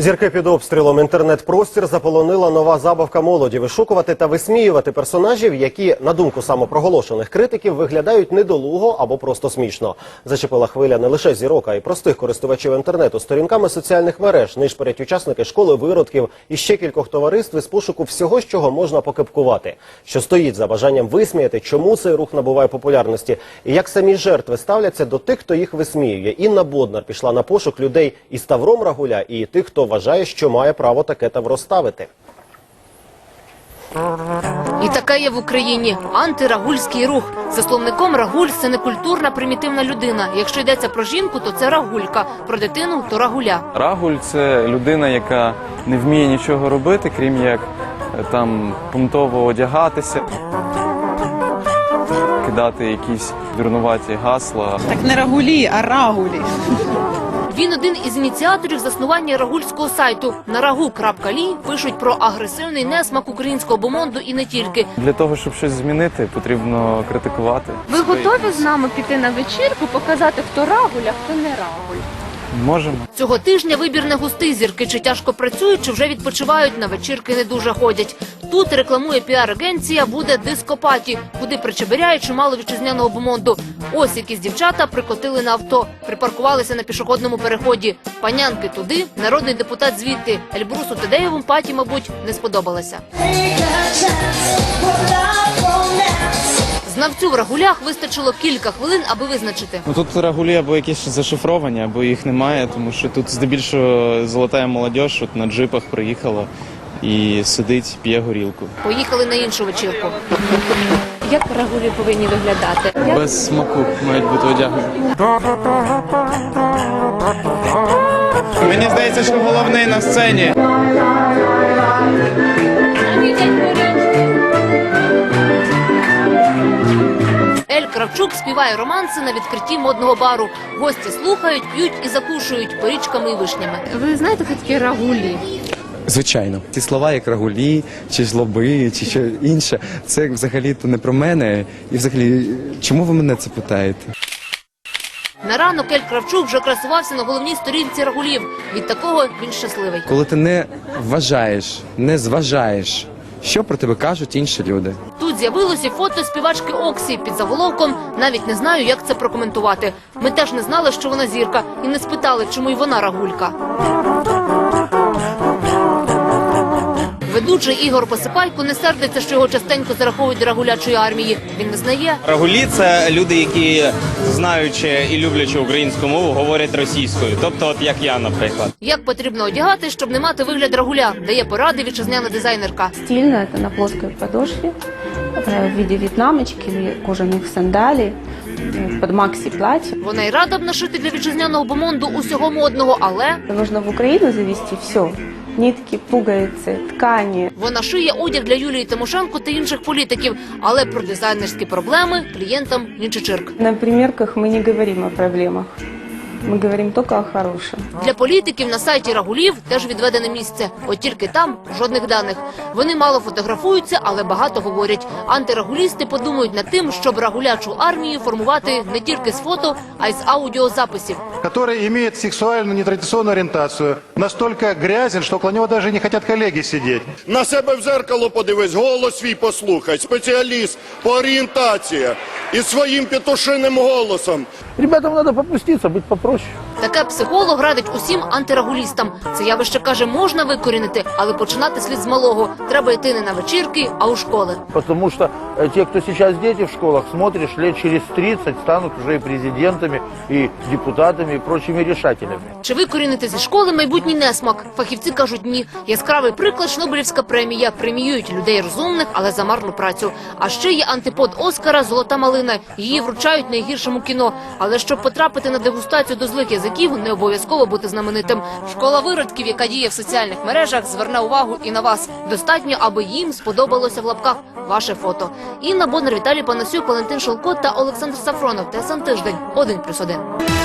Зірки під обстрілом інтернет-простір заполонила нова забавка молоді вишукувати та висміювати персонажів, які, на думку самопроголошених критиків, виглядають недолуго або просто смішно. Зачепила хвиля не лише зірок, а й простих користувачів інтернету. Сторінками соціальних мереж нишперять учасники школи виродків і ще кількох товариств із пошуку всього, з чого можна покипкувати. Що стоїть за бажанням висміяти, чому цей рух набуває популярності, і як самі жертви ставляться до тих, хто їх висміює. Інна Боднар пішла на пошук людей із Тавром Рагуля і тих, хто вважає, що має право таке тавро ставити. І таке є в Україні антирагульський рух. За словником рагуль це не культурна примітивна людина. Якщо йдеться про жінку, то це рагулька, про дитину то рагуля. Рагуль це людина, яка не вміє нічого робити, крім як е, там пунктово одягатися, кидати якісь дурнуваті гасла. Так не рагулі, а рагулі. Він один із ініціаторів заснування рагульського сайту. На рагу.лі пишуть про агресивний несмак українського бомонду і не тільки. Для того, щоб щось змінити, потрібно критикувати. Ви готові з нами піти на вечірку, показати, хто рагуль, а хто не рагуль? Можемо. Цього тижня вибір не густий. Зірки чи тяжко працюють, чи вже відпочивають, на вечірки не дуже ходять. Тут рекламує піар-агенція буде дископаті, куди причебиряють чимало вітчизняного бомонду. Ось якісь дівчата прикотили на авто, припаркувалися на пішохідному переході. Панянки туди, народний депутат звідти. Ельбрусу Тедеєву паті, мабуть, не сподобалася. Знавцю в рагулях вистачило кілька хвилин, аби визначити. Ну тут рагулі або якісь зашифровані, або їх немає, тому що тут здебільшого золота молодь от на джипах приїхала і сидить, п'є горілку. Поїхали на іншу вечірку. Як рагулі повинні виглядати? Без смаку мають бути одягнені. Мені здається, що головний на сцені. Кравчук співає романси на відкритті модного бару. Гості слухають, п'ють і закушують порічками і вишнями. Ви знаєте, хто такі рагулі? Звичайно, ці слова, як рагулі, чи жлоби, чи що інше, це взагалі то не про мене. І взагалі, чому ви мене це питаєте? На ранок Ель Кравчук вже красувався на головній сторінці рагулів. Від такого він щасливий. Коли ти не вважаєш, не зважаєш, що про тебе кажуть інші люди. Тут з'явилося фото співачки Оксі під заголовком. Навіть не знаю, як це прокоментувати. Ми теж не знали, що вона зірка, і не спитали, чому й вона рагулька. Ведучий Ігор Посипайко не сердиться, що його частенько зараховують до рагулячої армії. Він визнає, Рагулі це люди, які знаючи і люблячи українську мову, говорять російською. Тобто, от як я, наприклад. як потрібно одягати, щоб не мати вигляд рагуля, дає поради вітчизняна дизайнерка. Стильно это на плоской подошве э, в виде вьетнамочки или кожаных сандалий э, под макси платье. Вона й рада б нашити для вітчизняного бомонду усього модного, але Нужно в Украину завести все. Нитки, пуговицы, ткани. вона шиє одяг для Юлії Тимошенко та інших політиків. Але про дизайнерські проблеми клієнтам ні чичирк. На примерках мы не говорим о проблемах. Мы говорим только о хорошем. Для політиків на сайті Рагулів теж відведене місце. От тільки там жодних даних. Вони мало фотографуються, але багато говорять. Антирагулісти подумають над тим, щоб рагулячу армію формувати не тільки з фото, а й з аудіозаписів. который имеет сексуальную нетрадиционную ориентацию, настолько грязен, что около него даже не хотят коллеги сидеть. На себе в зеркало подивись, голос свій послухай, спеціаліст по орієнтації із своїм петушиним голосом. Ребятам надо попуститься, быть попроще. Таке психолог радить усім антирагулістам. Це явище каже, можна викорінити, але починати слід з малого. Треба йти не на вечірки, а у школи. Потому что э, те, кто сейчас дети в школах, смотришь, лет через 30 станут уже и президентами, и депутатами, и прочими решателями. Чи викорінити зі школи майбутній несмак? Фахівці кажуть ні. Яскравий приклад Шнобелівська премія. Преміюють людей розумних, але за марну працю. А ще є антипод Оскара Золота малина. Її вручають найгіршому кіно. Але щоб потрапити на дегустацію до злих язиків, не обов'язково бути знаменитим. Школа виродків, яка діє в соціальних мережах, зверне увагу і на вас. Достатньо, аби їм сподобалося в лапках ваше фото. Інна Бондар, Віталій Панасюк, Валентин Шолко та Олександр Сафронов. ТСН тиждень 1+,1.